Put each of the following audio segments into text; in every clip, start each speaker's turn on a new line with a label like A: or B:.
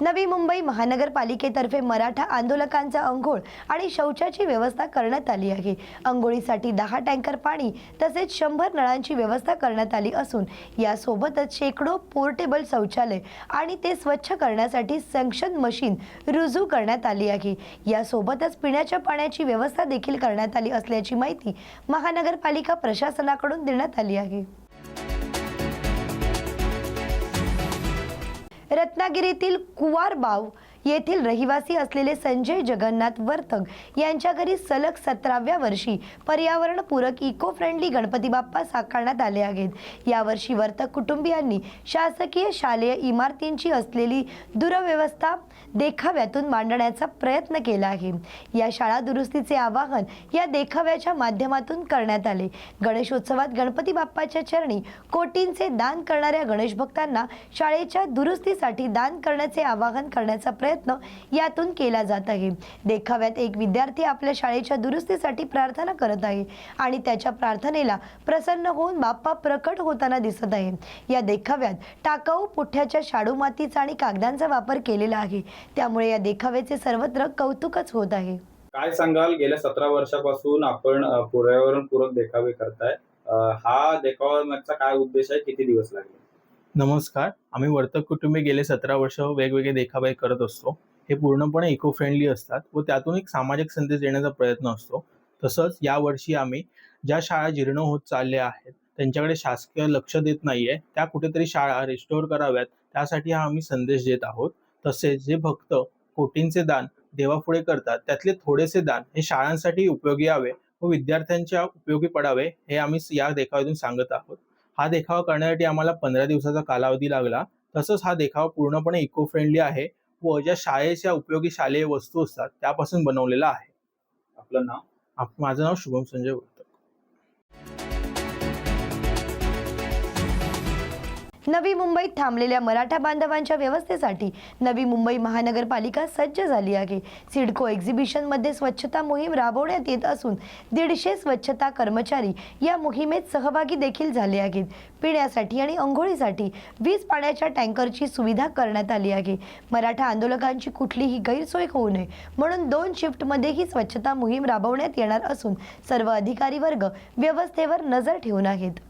A: नवी मुंबई महानगरपालिकेतर्फे मराठा आंदोलकांचा अंघोळ आणि शौचाची व्यवस्था करण्यात आली आहे. अंघोळीसाठी दहा टँकर पाणी तसेच शंभर नळांची व्यवस्था करण्यात आली असून यासोबतच शेकडो पोर्टेबल शौचालय आणि ते स्वच्छ करण्यासाठी संक्षण मशीन रुजू करण्यात आली आहे. यासोबतच पिण्याच्या पाण्याची व्यवस्था देखील करण्यात आली असल्याची माहिती महानगरपालिका प्रशासनाकडून देण्यात आली आहे. रत्नागिरीतील कुवारबाव येथील रहिवासी असलेले संजय जगन्नाथ वर्तक यांच्या घरी सलग सतराव्या वर्षी पर्यावरणपूरक इको फ्रेंडली गणपती बाप्पा साकारण्यात आले आहेत. यावर्षी वर्तक कुटुंबियांनी शासकीय शालेय इमारतींची असलेली दुरव्यवस्था देखाव्यातून मांडण्याचा प्रयत्न केला आहे. या शाळा दुरुस्तीचे आवाहन या देखाव्याच्या माध्यमातून करण्यात आले. गणेशोत्सवात गणपती बाप्पाच्या चरणी कोटींचे दान करणाऱ्या गणेश भक्तांना शाळेच्या दुरुस्तीसाठी दान करण्याचे आवाहन करण्याचा प्रयत्न यातून केला जात आहे. देखाव्यात एक विद्यार्थी आपल्या शाळेच्या दुरुस्तीसाठी प्रार्थना करत आहे आणि त्याच्या प्रार्थनेला प्रसन्न होऊन बाप्पा प्रकट होताना दिसत आहे. या देखाव्यात टाकाऊ पुठ्याच्या शाडू मातीचा आणि कागदांचा वापर केलेला आहे. त्यामुळे या देखाव्याचे सर्वत्र कौतुकच होत आहे.
B: काय सांगाल? गेल्या सतरा वर्षापासून आपण पर्यावरणपूरक देखावे करताय. हा देखाव्याचा काय उद्देश आहे? किती दिवस लागले?
C: नमस्कार. आम्ही वर्तक कुटुंबी गेले सतरा वर्ष वेगवेगळे देखावे करत असतो. हे पूर्णपणे इको फ्रेंडली असतात व त्यातून एक सामाजिक संदेश देण्याचा प्रयत्न असतो. तसंच यावर्षी आम्ही ज्या शाळा जीर्ण होत चालल्या आहेत त्यांच्याकडे शासकीय लक्ष देत नाहीये त्या कुठेतरी शाळा रिस्टोअर कराव्यात त्यासाठी हा आम्ही संदेश देत आहोत. तसेच जे भक्त कोटींचे दान देवापुढे करतात त्यातले थोडेसे दान हे शाळांसाठी उपयोगी यावे व विद्यार्थ्यांच्या उपयोगी पडावे हे आम्ही या देखाव्यातून सांगत आहोत. हा देखावा करण्यासाठी आम्हाला पंधरा दिवसाचा कालावधी लागला. तसंच हा देखावा पूर्णपणे इको फ्रेंडली आहे व ज्या शाळेच्या उपयोगी शालेय वस्तू असतात त्यापासून बनवलेला आहे.
B: आपलं नाव?
C: आप- माझं नाव शुभम संजय
A: नवी मुंबईत थांबलेल्या मराठा बांधवांच्या व्यवस्थेसाठी नवी मुंबई महानगरपालिका सज्ज झाली आहे. सिडको एक्झिबिशनमध्ये स्वच्छता मोहीम राबवण्यात येत असून दीडशे स्वच्छता कर्मचारी या मोहिमेत सहभागी देखील झाले आहेत. पिण्यासाठी आणि अंघोळीसाठी वीज पाण्याच्या टँकरची सुविधा करण्यात आली आहे. मराठा आंदोलकांची कुठलीही गैरसोय होऊ नये म्हणून दोन शिफ्टमध्ये ही स्वच्छता मोहीम राबवण्यात येणार असून सर्व अधिकारी वर्ग व्यवस्थेवर नजर ठेवून आहेत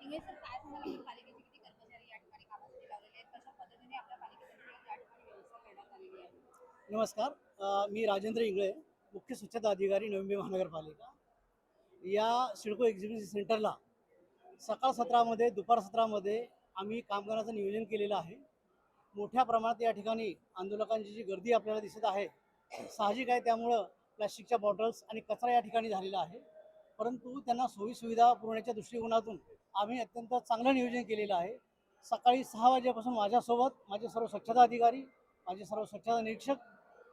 D: इंगे सर काय सांगाल आपण पालिकेचे किती कर्मचारी या ठिकाणी कामासाठी लावलेले आहेत कशा पद्धतीने आपल्या पालिकेसाठी या ठिकाणी व्यवस्था करण्यात आलेली आहे
E: नमस्कार. मी राजेंद्र इंगळे मुख्य स्वच्छता अधिकारी नवी मुंबई महानगरपालिका. या सिडको एक्झिबिशन सेंटरला सकाळ सत्रामध्ये दुपार सत्रामध्ये आम्ही कामगारांचं नियोजन केलेलं आहे. मोठ्या प्रमाणात या ठिकाणी आंदोलकांची जी गर्दी आपल्याला दिसत आहे साहजिक आहे त्यामुळं प्लॅस्टिकच्या बॉटल्स आणि कचरा या ठिकाणी झालेला आहे. परंतु त्यांना सोयीसुविधा पुरवण्याच्या दृष्टिकोनातून आम्ही अत्यंत चांगलं नियोजन केलेलं आहे. सकाळी सहा वाजेपासून माझ्यासोबत माझे सर्व स्वच्छता अधिकारी माझे सर्व स्वच्छता निरीक्षक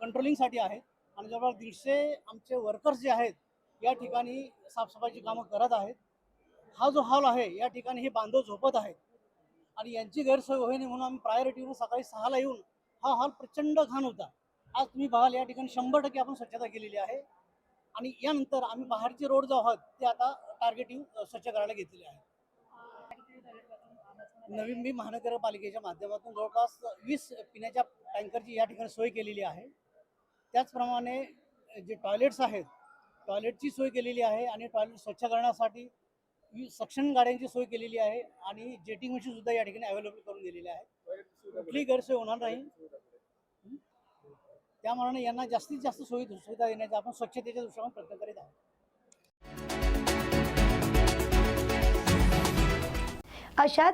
E: कंट्रोलिंगसाठी आहेत आणि जवळपास दीडशे आमचे वर्कर्स जे आहेत या ठिकाणी साफसफाईची कामं करत आहेत. हा जो हॉल आहे या ठिकाणी हे बांधव झोपत आहेत. आणि यांची गैरसोय होई नाही म्हणून आम्ही प्रायोरिटीवर सकाळी सहाला येऊन हा हॉल प्रचंड घाण होता. आज तुम्ही बघाल या ठिकाणी शंभर टक्के आपण स्वच्छता केलेली आहे. आणि यानंतर आम्ही बाहेरचे रोड जो आहोत ते आता टार्गेटिंग स्वच्छ करायला घेतलेले आहे नवी मुंबई महानगरपालिकेच्या माध्यमातून जवळपास वीस पिण्याच्या टँकरची या ठिकाणी सोय केलेली आहे. त्याचप्रमाणे जे टॉयलेट्स आहेत टॉयलेटची सोय केलेली आहे आणि टॉयलेट स्वच्छ करण्यासाठी सक्षम सक्शन गाड्यांची सोय केलेली आहे आणि जेटिंग मशीन सुद्धा या ठिकाणी अवेलेबल करून दिलेली आहे. कुठलीही गैरसोय होणार नाही. त्यामानाने त्यामुळे यांना जास्तीत जास्त सोयी सुविधा देण्याचा आपण स्वच्छतेच्या दृष्टीने प्रयत्न करीत आहोत.
A: अशात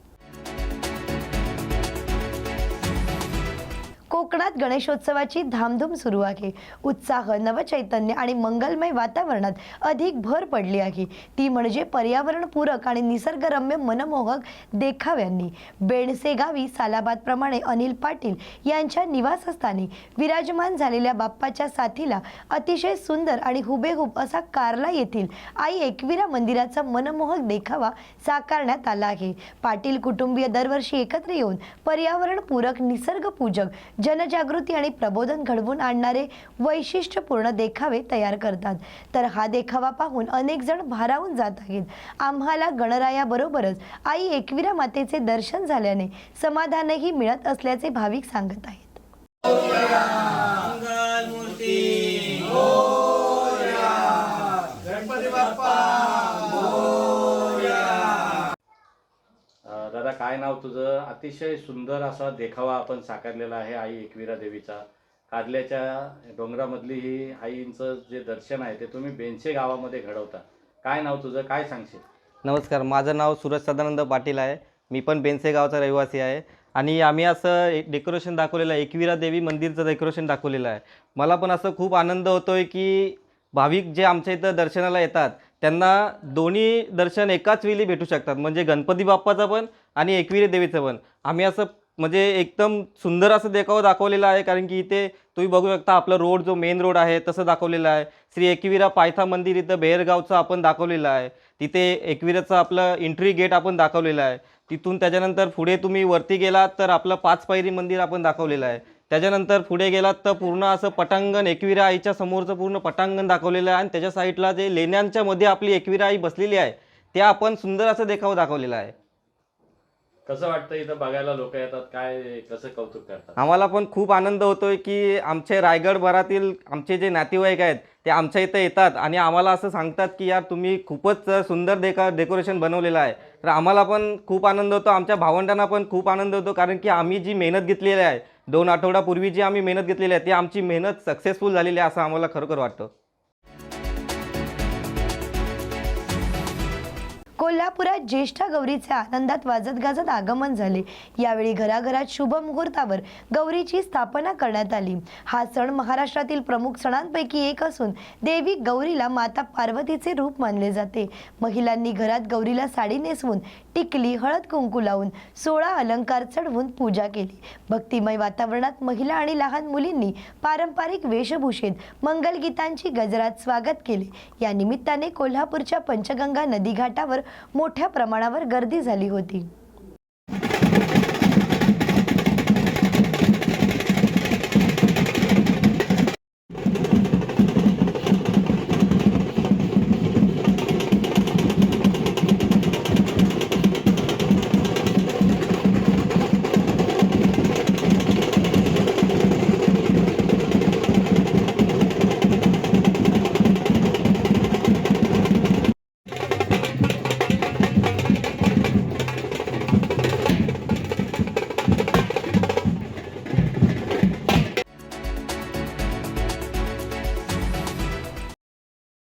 A: कोकणात गणेशोत्सवाची धामधूम सुरू आहे. उत्साह नवचैतन्य आणि मंगलमय वातावरणात अधिक भर पडली आहे. ती म्हणजे पर्यावरणपूरक आणि निसर्गरम्य मनमोहक देखाव्यांनी. बेणसे गावी सालाबादप्रमाणे अनिल पाटील यांच्या निवासस्थानी विराजमान झालेल्या बाप्पाच्या साथीला अतिशय सुंदर आणि हुबेहूब असा कारला येथील आई एकविरा मंदिराचा मनमोहक देखावा साकारण्यात आला आहे. पाटील कुटुंबीय दरवर्षी एकत्र येऊन पर्यावरणपूरक निसर्गपूजक जनजागृती आणि प्रबोधन घडवून आणणारे वैशिष्ट्यपूर्ण देखावे तयार करतात. तर हा देखावा पाहून अनेक जण भारावून जात आहेत. आम्हाला गणरायाबरोबरच आई एकविरा मातेचे दर्शन झाल्याने समाधानही मिळत असल्याचे भाविक सांगत आहेत.
F: हो गणपती बाप्पा. काय नाव तुझं? अतिशय सुंदर असा देखावा आपण साकारलेला आहे आई एकविरा देवीचा. कादल्याच्या डोंगरामधली ही आईंचं जे दर्शन आहे ते तुम्ही बेंचे गावामध्ये घडवता. काय नाव तुझं? काय सांगशील?
G: नमस्कार माझं नाव सूरज सदानंद पाटील आहे. मी पण बेंसे गावचा रहिवासी आहे. आणि आम्ही असं एक डेकोरेशन दाखवलेलं आहे. एकविरा देवी मंदिरचं डेकोरेशन दाखवलेलं आहे. मला पण असं खूप आनंद होतो आहे की भाविक जे आमच्या इथं दर्शनाला येतात त्यांना दोन्ही दर्शन एकाच वेळी भेटू शकतात. म्हणजे गणपती बाप्पाचं पण आणि एकविरी देवीचं पण. आम्ही असं म्हणजे एकदम सुंदर असं देखावं दाखवलेलं आहे कारण की इथे तुम्ही बघू शकता आपलं रोड जो मेन रोड आहे तसं दाखवलेलं आहे. श्री एकविरा पायथा मंदिर इथं बेहरगावचं आपण दाखवलेलं आहे. तिथे एकविराचं आपलं एंट्री गेट आपण दाखवलेलं आहे. तिथून त्याच्यानंतर पुढे तुम्ही वरती गेलात तर आपलं पाच पायरी मंदिर आपण दाखवलेलं आहे. त्याच्यानंतर पुढे गेलात तर पूर्ण असं पटांगण एकविरा आईच्या समोरचं पूर्ण पटांगण दाखवलेलं आहे. आणि त्याच्या साईडला जे लेण्यांच्या मध्ये आपली एकविरा आई बसलेली आहे ते आपण सुंदर असं देखावं दाखवलेलं आहे.
F: कसं वाटतं इथं बघायला लोक येतात? काय कसं कौतुक करतात?
G: आम्हाला पण खूप आनंद होतोय की आमचे रायगड भरातील आमचे जे नातेवाईक आहेत ते आमच्या इथं येतात आणि आम्हाला असं सांगतात की यार तुम्ही खूपच सुंदर डेका डेकोरेशन बनवलेलं आहे. तर आम्हाला पण खूप आनंद होतो आमच्या भावंडांना पण खूप आनंद होतो कारण की आम्ही जी मेहनत घेतलेली आहे दोन आठवड्यापूर्वी जी आम्ही मेहनत घेतलेली आहे ती आमची मेहनत सक्सेसफुल झालेली आहे असं आम्हाला खरोखर वाटतं.
A: कोल्हापुरात ज्येष्ठा गौरीचे आनंदात वाजत गाजत आगमन झाले. यावेळी घराघरात शुभ मुहूर्तावर गौरीची स्थापना करण्यात आली. हा सण महाराष्ट्रातील प्रमुख सणांपैकी एक असून देवी गौरीला माता पार्वतीचे रूप मानले जाते. महिलांनी घरात गौरीला साडी नेसवून टिकली हळद कुंकू लावून सोळा अलंकार चढवून पूजा केली. भक्तिमय वातावरणात महिला आणि लहान मुलींनी पारंपरिक वेशभूषेत मंगलगीतांची गजरात स्वागत केले. या निमित्ताने कोल्हापूरच्या पंचगंगा नदीघाटावर मोठ्या प्रमाणावर गर्दी झाली होती.